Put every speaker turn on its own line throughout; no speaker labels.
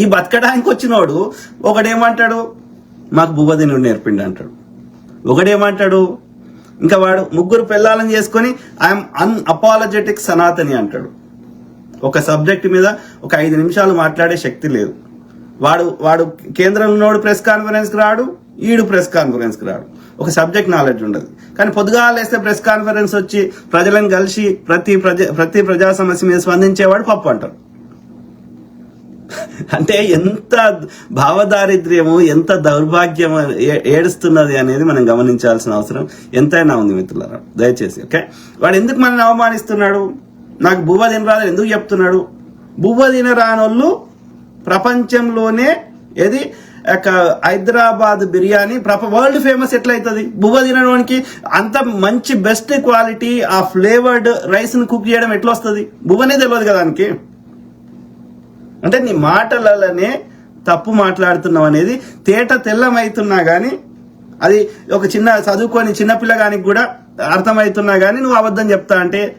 ఈ బతకడానికి వచ్చినోడు ఒకడేమంటాడు? మాకు భూపదినుడు నేర్పిండి అంటాడు. ఒకడేమంటాడు? ఇంకా వాడు ముగ్గురు పిల్లలను చేసుకొని ఐఎమ్ అన్ అపాలజెటిక్ సనాతని అంటాడు. ఒక సబ్జెక్ట్ మీద ఒక ఐదు నిమిషాలు మాట్లాడే శక్తి లేదు. వాడు వాడు కేంద్రంలోడు ప్రెస్ కాన్ఫరెన్స్కి రాడు ఈడు ప్రెస్ కాన్ఫరెన్స్కి రాడు. ఒక సబ్జెక్ట్ నాలెడ్జ్ ఉండదు. కానీ పొద్దుగాల లేస్తే ప్రెస్ కాన్ఫరెన్స్ వచ్చి ప్రజలను కలిసి ప్రతి ప్రజ ప్రతి ప్రజా సమస్య మీద స్పందించేవాడు పప్పు అంటారు. అంటే ఎంత భావదారిద్ర్యము ఎంత దౌర్భాగ్యం ఏ- ఏడుస్తున్నది అనేది మనం గమనించాల్సిన అవసరం ఎంతైనా ఉంది మిత్రులారా. దయచేసి ఓకే? వాడు ఎందుకు మనల్ని అవమానిస్తున్నాడు? నాకు బువ్వ తినరాదు ఎందుకు చెప్తున్నాడు? బువ్వ తినరానోళ్ళు ప్రపంచంలోనే ఏది? ఒక హైదరాబాద్ బిర్యానీ ప్రప వరల్డ్ ఫేమస్ ఎట్లయితుంది? బువ్వ తినడానికి అంత మంచి బెస్ట్ క్వాలిటీ ఆ ఫ్లేవర్డ్ రైస్ను కుక్ చేయడం ఎట్లా వస్తుంది బువ్వనే తెలియదు కదా దానికి. అంటే నీ మాటలలోనే తప్పు మాట్లాడుతున్నావు అనేది తేట తెల్లమైతున్నా కానీ అది ఒక చిన్న చదువుకొని చిన్నపిల్లగానికి కూడా అర్థమవుతున్నా కానీ నువ్వు అబద్ధం చెప్తా అంటే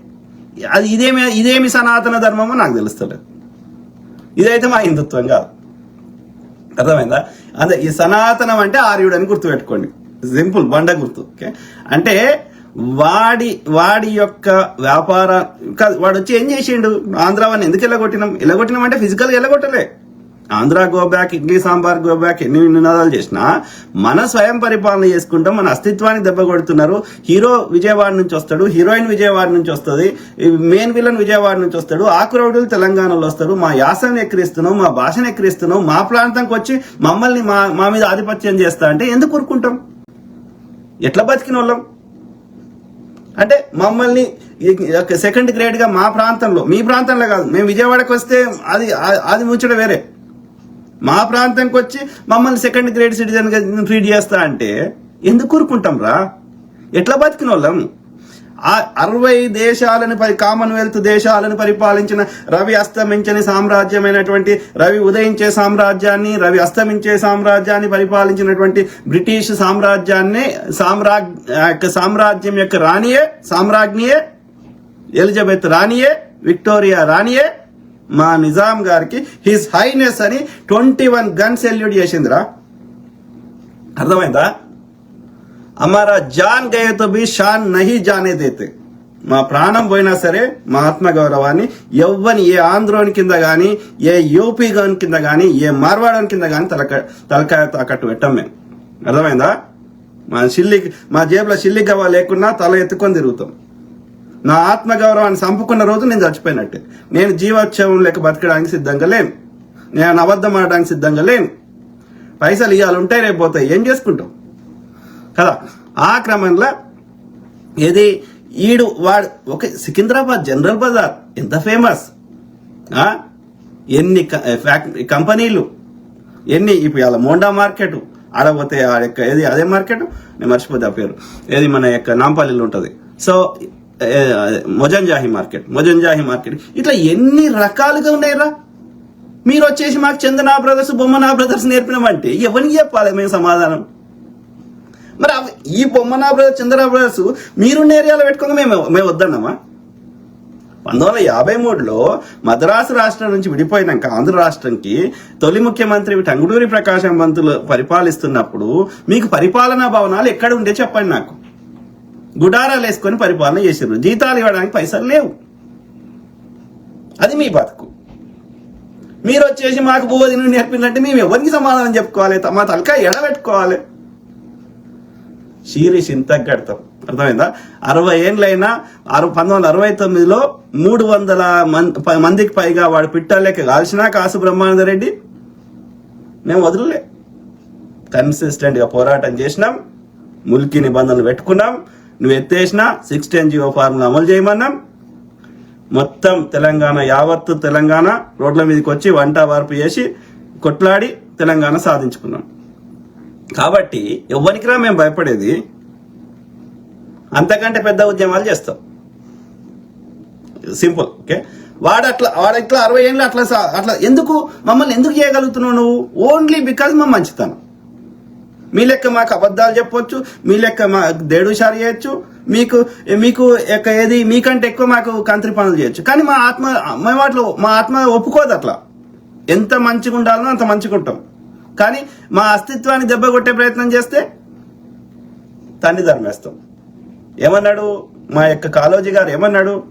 అది ఇదేమి ఇదేమి సనాతన ధర్మమో నాకు తెలుస్తలేదు. ఇదైతే మా హిందుత్వం కాదు. అర్థమైందా? అదే ఈ సనాతనం అంటే ఆర్యుడు అని గుర్తుపెట్టుకోండి. సింపుల్ బండ గుర్తు ఓకే? అంటే వాడి వాడి యొక్క వ్యాపార వాడు వచ్చి ఏం చేసిండు? ఆంధ్ర వాడిని ఎందుకు ఎల్లగొట్టినాం? ఎల్లగొట్టినాం అంటే ఫిజికల్గా ఎల్లగొట్టలే. Andhra go back idli sambar go back ఎన్ని నినాదాలు చేసినా మన స్వయం పరిపాలన చేసుకుంటాం మన అస్తిత్వాన్ని దెబ్బ కొడుతున్నారు. హీరో విజయవాడ నుంచి వస్తాడు హీరోయిన్ విజయవాడ నుంచి వస్తుంది మెయిన్ విలన్ విజయవాడ నుంచి వస్తాడు ఆకురౌడులు తెలంగాణలో వస్తారు. మా యాసని ఎక్కిరిస్తున్నాం మా భాషను ఎక్కిరిస్తున్నాం మా ప్రాంతంకి వచ్చి మమ్మల్ని మా మా మీద ఆధిపత్యం చేస్తా అంటే ఎందుకు కోరుకుంటాం ఎట్లా బతికిన వాళ్ళం అంటే మమ్మల్ని సెకండ్ గ్రేడ్గా మా ప్రాంతంలో మీ ప్రాంతంలో కాదు మేము విజయవాడకి వస్తే అది అది ముంచడం వేరే. మా ప్రాంతంకి వచ్చి మమ్మల్ని సెకండ్ గ్రేడ్ సిటిజన్గా ట్రీట్ చేస్తా అంటే ఎందుకు కూరుకుంటాం రా? ఎట్లా బతికిన వాళ్ళం అరవై దేశాలను పరి కామన్వెల్త్ దేశాలను పరిపాలించిన రవి అస్తమించని సామ్రాజ్యమైనటువంటి రవి ఉదయించే సామ్రాజ్యాన్ని రవి అస్తమించే సామ్రాజ్యాన్ని పరిపాలించినటువంటి బ్రిటిష్ సామ్రాజ్యాన్ని సామ్రాజ్ యొక్క సామ్రాజ్యం యొక్క రాణియే సామ్రాజ్ఞియే ఎలిజబెత్ రాణియే విక్టోరియా రాణియే మా నిజాం గారికి హిస్ హైనెస్ అని ట్వంటీ వన్ గన్ సెల్యూట్ చేసిందిరా. అర్థమైందా? हमारा जान गए तो भी शान नहीं जाने देते మా ప్రాణం పోయినా సరే మా ఆత్మ గౌరవాన్ని ఎవ్వని ఏ ఆంధ్రోని కింద గాని ఏ యూపీ గాని కింద గాని ఏ మార్వాడని కింద గాని తలక తలకాయ తాకట్టు పెట్టాం మేము అర్థమైందా మా చిల్లి మా జేబులో చిల్లి గవ్వ లేకున్నా తల ఎత్తుకొని తిరుగుతాం నా ఆత్మ గౌరవాన్ని చంపుకున్న రోజు నేను చచ్చిపోయినట్టే నేను జీవోత్సవం లేక బతకడానికి సిద్ధంగా లేను నేను అబద్ధం ఆడడానికి సిద్ధంగా లేను పైసలు ఇవ్వాలి ఉంటాయి రేపు పోతాయి ఏం చేసుకుంటాం కదా? ఆ క్రమంలో ఏది? ఈడు వాడు ఒక సికింద్రాబాద్ జనరల్ బజార్ ఎంత ఫేమస్? ఎన్ని క- కంపెనీలు? ఎన్ని? ఇప్పుడు అలా మోండా మార్కెట్. ఆడపోతే ఆ యొక్క ఏది? అదే మార్కెట్? నేను మర్చిపోతే ఆ పేరు. ఏది? మన యొక్క నాంపల్లిలో ఉంటుంది. So Mozamjahi market. Mozamjahi market. ఇట్లా ఎన్ని రకాలుగా ఉన్నాయిరా? మీరు వచ్చేసి మాకు చందనా బ్రదర్స్ బొమ్మనా బ్రదర్స్ నేర్పినామంటే ఎవరికి చెప్పాలి మేము సమాధానం? మరి ఈ బొమ్మనా బ్రదర్స్ చంద్ర బ్రదర్స్ మీరున్న ఏరియాలో పెట్టుకుని మేము మేము వద్దన్నామా? పంతొమ్మిది వందల యాభై మూడులో మద్రాసు రాష్ట్రం నుంచి విడిపోయినాక ఆంధ్ర రాష్ట్రంకి తొలి ముఖ్యమంత్రి టంగుడూరి ప్రకాశం పంతులు పరిపాలిస్తున్నప్పుడు మీకు పరిపాలనా భవనాలు ఎక్కడ ఉండే చెప్పండి నాకు. గుడారాలు వేసుకొని పరిపాలన చేసారు జీతాలు ఇవ్వడానికి పైసలు లేవు. అది మీ బతుకు. మీరు వచ్చేసి మాకు భూవదిని నేర్పిందంటే మేము ఎవరికి సమాధానం చెప్పుకోవాలి? మా తలకాయ ఎడబెట్టుకోవాలి. షీరిష్ ఇంత కడతాం. అర్థమైందా? అరవై ఏండ్లైనా అరవై పంతొమ్మిది వందల అరవై తొమ్మిదిలో మూడు వందల మం- మందికి పైగా వాడు పిట్టలేక కాల్చినా కాసు బ్రహ్మానంద రెడ్డి మేము వదలలే. కన్సిస్టెంట్గా పోరాటం చేసినాం. ముల్కి నిబంధనలు పెట్టుకున్నాం. నువ్వు ఎత్తేసినా సిక్స్ టెన్ జీవో ఫార్ములా అమలు చేయమన్నాం. మొత్తం తెలంగాణ యావత్తు తెలంగాణ రోడ్ల మీదకి వచ్చి వంట వార్పు చేసి కొట్లాడి తెలంగాణ సాధించుకున్నాం. కాబట్టి ఎవ్వరికిరా మేము భయపడేది? అంతకంటే పెద్ద ఉద్యమాలు చేస్తాం. సింపుల్ ఓకే వాడు అట్లా వాడు ఇట్లా అరవై ఏళ్ళు అట్లా అట్లా ఎందుకు? మమ్మల్ని ఎందుకు చేయగలుగుతున్నావు నువ్వు? ఓన్లీ బికాజ్ మా మంచితనం. మీ లెక్క మాకు అబద్ధాలు చెప్పొచ్చు మీ లెక్క మా దేడు షారు చేయొచ్చు మీకు మీకు యొక్క ఏది మీకంటే ఎక్కువ మాకు కంత్రి పనులు చేయొచ్చు. కానీ మా ఆత్మ మేము వాటిలో మా ఆత్మ ఒప్పుకోదు అట్లా. ఎంత మంచిగా ఉండాలనో అంత మంచిగా ఉంటాం కానీ మా అస్తిత్వాన్ని దెబ్బ కొట్టే ప్రయత్నం చేస్తే తన్ని ధర్మేస్తాం. ఏమన్నాడు మా యొక్క కాలోజీ గారు? ఏమన్నాడు?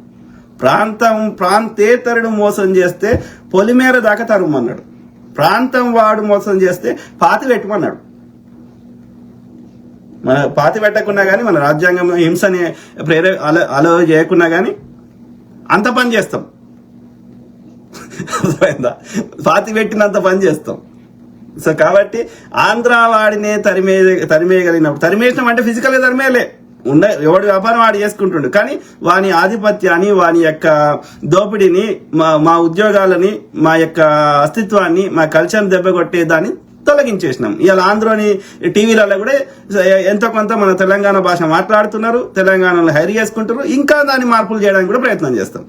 ప్రాంతం ప్రాంతేతరుడు మోసం చేస్తే పొలిమేర దాకా తరుమన్నాడు ప్రాంతం వాడు మోసం చేస్తే పాతి పెట్టమన్నాడు. మన పాతి పెట్టకున్నా కానీ మన రాజ్యాంగం హింసని ప్రేరే అలో అలో చేయకున్నా కానీ అంత పని చేస్తాం. పాతి పెట్టినంత పని చేస్తాం. సో కాబట్టి ఆంధ్ర వాడినే తరిమే తరిమేయగలిగినప్పుడు తరిమేసిన అంటే ఫిజికల్గా తరిమేయలే. ఉండ ఎవడి వ్యాపారం వాడు చేసుకుంటుండు. కానీ వాని ఆధిపత్యాన్ని వాని యొక్క దోపిడీని మా మా ఉద్యోగాలని మా యొక్క అస్తిత్వాన్ని మా కల్చర్ని దెబ్బకొట్టే దాన్ని తొలగించేసినాం. ఇవాళ ఆంధ్రని టీవీలలో కూడా ఎంతో కొంత మన తెలంగాణ భాష మాట్లాడుతున్నారు తెలంగాణలో హైర్ చేసుకుంటారు ఇంకా దాన్ని మార్పులు చేయడానికి కూడా ప్రయత్నం చేస్తాం.